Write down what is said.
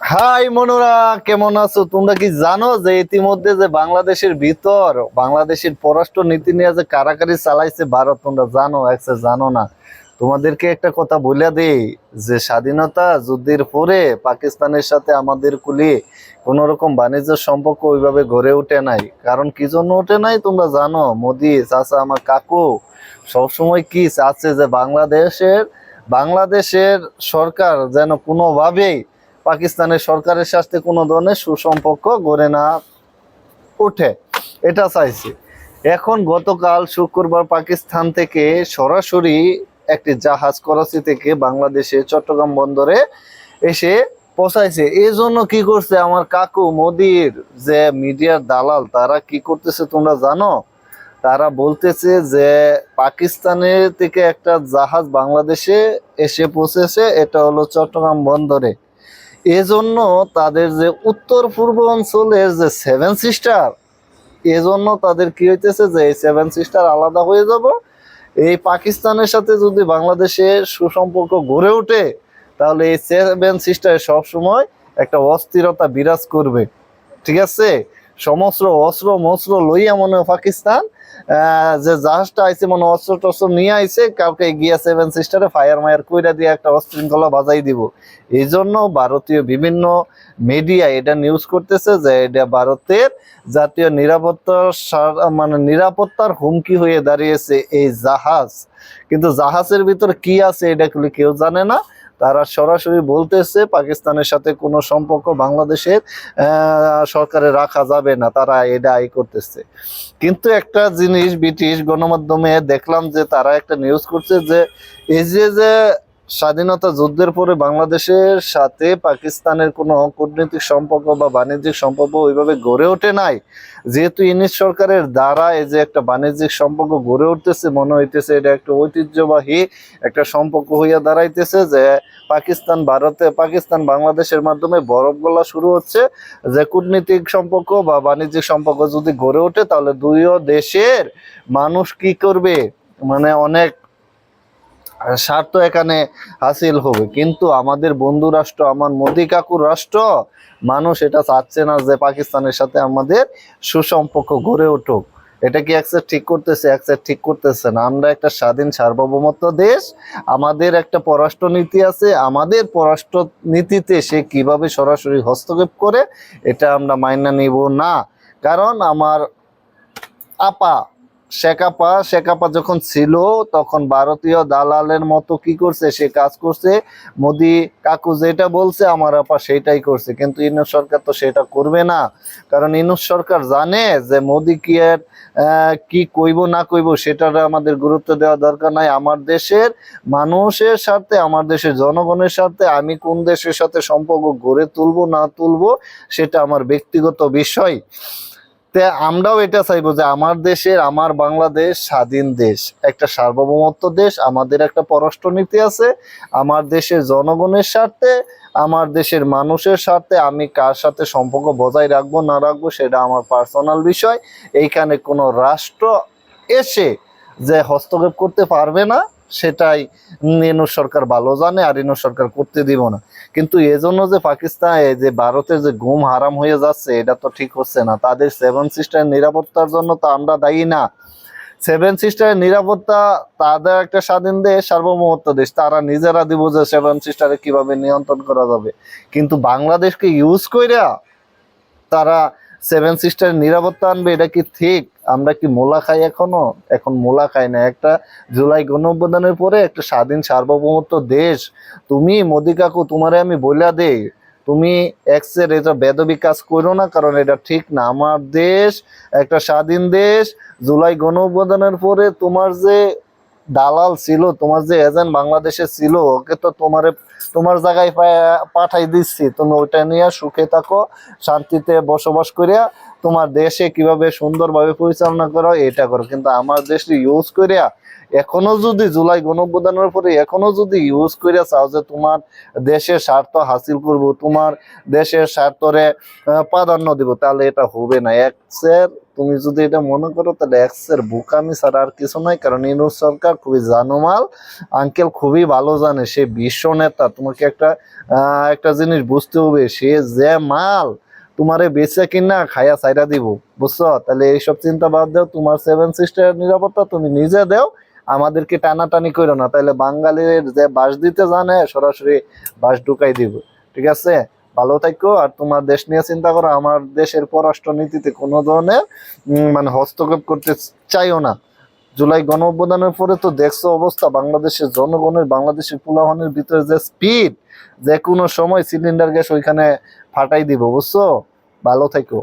High Manora, কেমন আছো? তোমরা কি জানো যে ইতিমধ্যে যে বাংলাদেশের ভিতর, বাংলাদেশের পররাষ্ট্র নীতি নিয়ে যে কারাকারি চালাইছে ভারত, তোমরা জানো একসে জানো না। তোমাদেরকে একটা কথা বলে দেই, যে স্বাধীনতা যুদ্ধের পরে পাকিস্তানের সাথে আমাদের কুলি কোন রকম বাণিজ্য সম্পর্ক ওইভাবে গড়ে ওঠে নাই। কারণ কি জন্য ওঠে নাই তোমরা জানো? মোদি, চাচা, আমার কাকু, সবসময় কি চাচ্ছে যে বাংলাদেশের বাংলাদেশের সরকার যেন কোনোভাবেই পাকিস্তানের সরকারের সাথে কোনো ধরনের সুসম্পর্ক গড়ে না ওঠে। এটা চাইছে। এখন গতকাল শুক্রবার পাকিস্তান থেকে সরাসরি একটি জাহাজ করাচি থেকে বাংলাদেশে চট্টগ্রাম বন্দরে এসে পৌঁছাইছে। এই জন্য কি করছে আমার কাকু মোদির যে মিডিয়ার দালাল, তারা কি করতেছে তোমরা জানো? তারা বলতেছে যে পাকিস্তানের থেকে একটা জাহাজ বাংলাদেশে এসে পৌঁছেছে, এটা হলো চট্টগ্রাম বন্দরে। এজন্য তাদের যে উত্তর পূর্ব অঞ্চলের যে সেভেন সিস্টার এজন্য তাদের কি হইতেছে যে এই সেভেন সিস্টার আলাদা হয়ে যাব। এই পাকিস্তানের সাথে যদি বাংলাদেশের সুসম্পর্ক গড়ে ওঠে, তাহলে এই সেভেন সিস্টার সবসময় একটা অস্থিরতা বিরাজ করবে। ঠিক আছে? সমস্ত অস্ত্র মস্ত্র লইয়া মনে পাকিস্তান যে জাহাজটা আইছে, মনে অস্ত্র টস্ত্র নিয়ে আইছে, কাউকে গিয়া সেভেন সিস্টারে ফায়ার মায়ার কইরা দিয়ে একটা অশৃঙ্খলা বাজাই দিব। এই জন্য ভারতীয় বিভিন্ন মিডিয়া এটা নিউজ করতেছে যে এটা ভারতের জাতীয় নিরাপত্তার মানে নিরাপত্তার হুমকি হয়ে দাঁড়িয়েছে এই জাহাজ। কিন্তু জাহাজের ভিতর কি আছে এটা কেউ জানে না। তারা সরাসরি বলতেছে পাকিস্তানের সাথে কোনো সম্পর্ক বাংলাদেশের সরকারে রাখা যাবে না, তারা এটা আয় করতেছে। কিন্তু একটা জিনিস ব্রিটিশ গণমাধ্যমে দেখলাম যে তারা একটা নিউজ করছে যে এই যে যে স্বাধীনতা যুদ্ধের পরে বাংলাদেশের সাথে পাকিস্তানের কোনো কূটনৈতিক সম্পর্ক বা বাণিজ্যিক সম্পর্ক ওইভাবে গড়ে ওঠে নাই। যেহেতু ইনিশ সরকারের দ্বারা এই যে একটা বাণিজ্যিক সম্পর্ক গড়ে উঠতেছে, মনে হইতেছে এটা একটা ঐতিহ্যবাহী একটা সম্পর্ক হইয়া দাঁড়াইতেছে যে পাকিস্তান ভারতে, পাকিস্তান বাংলাদেশের মাধ্যমে বরফ গলা শুরু হচ্ছে। যে কূটনীতিক সম্পর্ক বা বাণিজ্যিক সম্পর্ক যদি গড়ে ওঠে, তাহলে দুইও দেশের মানুষ কি করবে? মানে অনেক স্বার্থ এখানে হাসিল হবে। কিন্তু আমাদের বন্ধু রাষ্ট্র, আমার মোদি কাকুর রাষ্ট্র, মানুষ এটা চাচ্ছে না যে পাকিস্তানের সাথে আমাদের সুসম্পর্ক গড়ে উঠুক। এটা কি একসাথে ঠিক করতেছে? একসাথে ঠিক করতেছে না। আমরা একটা স্বাধীন সার্বভৌমত্ব দেশ, আমাদের একটা পররাষ্ট্র নীতি আছে, আমাদের পররাষ্ট্র নীতিতে সে কীভাবে সরাসরি হস্তক্ষেপ করে, এটা আমরা মাইনা নিব না। কারণ আমার আপা শেখাপা শেখাপা যখন ছিল, তখন ভারতীয় দালালের মতো কি করছে? সে কাজ করছে। মোদি কাকু যেটা বলছে, আমার আপা সেটাই করছে। কিন্তু ইনুস সরকার তো সেটা করবে না। কারণ ইনুস সরকার জানে যে মোদি কি এর কি কইব, না কইব, সেটার আমাদের গুরুত্ব দেওয়া দরকার নাই। আমার দেশের মানুষের সাথে আমার দেশের জনগণের সাথে আমি কোন দেশের সাথে সম্পর্ক গড়ে তুলবো, না তুলবো, সেটা আমার ব্যক্তিগত বিষয়। তে আমরাও এটা চাইব যে আমার দেশের, আমার বাংলাদেশ স্বাধীন দেশ, একটা সার্বভৌমত্ব দেশ, আমাদের একটা পররাষ্ট্র নীতি আছে, আমার দেশের জনগণের স্বার্থে, আমার দেশের মানুষের স্বার্থে আমি কার সাথে সম্পর্ক বজায় রাখব, না রাখব, সেটা আমার পার্সোনাল বিষয়। এইখানে কোনো রাষ্ট্র এসে যে হস্তক্ষেপ করতে পারবে না সেটাই ইনু সরকার ভালো জানে আর ইনু সরকার করতে দিব না। কিন্তু এজন্য যে পাকিস্তান যে ভারতের যে ঘুম হারাম হয়ে যাচ্ছে, এটা তো ঠিক হচ্ছে না। তাদের সেভেন সিস্টার নিরাপত্তার জন্য তো আমরা দায়ী না। সেভেন সিস্টারের নিরাপত্তা, তাদের একটা স্বাধীন দেশ, সার্বভৌমত্ব দেশ, তারা নিজেরা দিব যে সেভেন সিস্টারে কীভাবে নিয়ন্ত্রণ করা যাবে। কিন্তু বাংলাদেশকে ইউজ কইরা তারা সেভেন সিস্টার নিরাপত্তা আনবে, এটা কি ঠিক? আমরা কি মোলা খাই এখনও? এখন মোলা খাই না। একটা জুলাই গণ পরে একটা স্বাধীন সার্বভৌমত্ব দেশ। তুমি, মোদি কাকু, তোমারে আমি বইলা দে তুমি এক্সের এটা বেদবি কাজ করো না, কারণ এটা ঠিক না। আমার দেশ একটা স্বাধীন দেশ। জুলাই গণ অভ্যুত্থানের পরে তোমার যে দালাল ছিল, তোমার যে এজেন্ট বাংলাদেশে ছিল, ওকে তো তোমারে, তোমার জায়গায় পাঠাই দিচ্ছি। তুমি ওইটা নিয়ে সুখে থাকো, শান্তিতে বসবাস করিয়া তোমার দেশে কীভাবে সুন্দরভাবে পরিচালনা করো, এটা করো। কিন্তু আমার দেশ ইউজ করিয়া এখনও যদি জুলাই গণঅভ্যুত্থানের পরে এখনও যদি ইউজ করিয়া চাও যে তোমার দেশের স্বার্থ হাসিল করব, তোমার দেশের স্বার্থরে প্রাধান্য দিব, তাহলে এটা হবে না। এক্সের তুমি যদি এটা মনে করো, তাহলে এক্সের বুকামি ছাড়া আর কিছু নয় কারণ ইনুস সরকার খুবই জানোমাল। আঙ্কেল খুবই ভালো জানে, সে বিশ্ব নেতা। তোমাকে একটা একটা জিনিস বুঝতে হবে, সে যে মাল তোমারে বেচে কিনা খায়া সাইরা দিব, বুঝছ? তাহলে এইসব চিন্তা বাদ দাও, তোমার সেভেন সিস্টার নিরাপত্তা তুমি নিজে দাও, আমাদেরকে টানাটানি করো না। তাহলে বাঙালির যে বাস দিতে জানে, সরাসরি বাস ঢুকাই দিব, ঠিক আছে? ভালো থাকো, আর তোমার দেশ নিয়ে চিন্তা করো, আমার দেশের পররাষ্ট্র নীতিতে কোনো ধরনের মানে হস্তক্ষেপ করতে চাইও না। জুলাই গণ অবদানের পরে তো দেখছ অবস্থা, বাংলাদেশের জনগণের, বাংলাদেশের পোলাহনের ভিতরে যে স্পিড যে কোনো সময় সিলিন্ডার গ্যাস ওইখানে ফাটাই দিব, বুঝছ? ভালো থাকো।